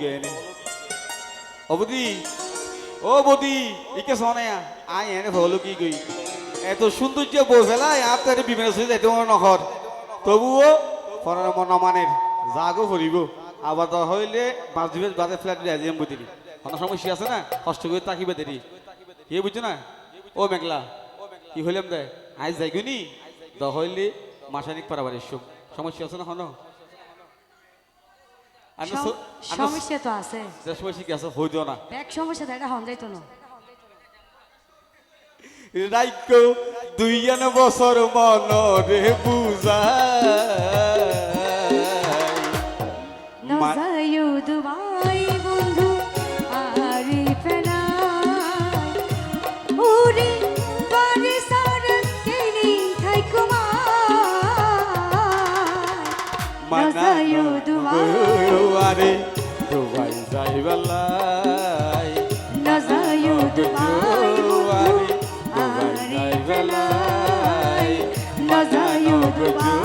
গেনে ও বদি ও বদি ইকে শোনে আই এনে হলো কি গই এত সৌন্দর্য বই ফেলায় আর তো এটা বিভিন্ন যাইতে মনে নখর তবুও ফরার মন জাগো ফুরিব আবার তো হইলে পাঁচ দিবের বাদে ফ্ল্যাট দিয়ে আজিয়াম বুঝিনি কোনো সমস্যা আছে না কষ্ট করে তাকিবে দেরি কি বুঝছ না ও মেঘলা কি হইলাম দে আজ যাইগুনি দ হইলে মাসানিক পারাবার সমস্যা আছে না হনো আমি সমস্যা তো আছে। যে সমস্যা কি আছে হইতো না। ব্যাগ সমস্যা এটা হন যাইতো না। রাইক দুই আন বছর মনরে বুঝায় মা- নজায়ু দুবাই বন্ধু আরে ফেনা। উরি বারে সারা কেনি থাইকো নজায়ু দুবাই। আরে দুবাই যাইবালাই নজায়ু দুবাই বন্ধু আরে ফেনা নজায়ু দুবাই বন্ধু দুবাই যাইবালাই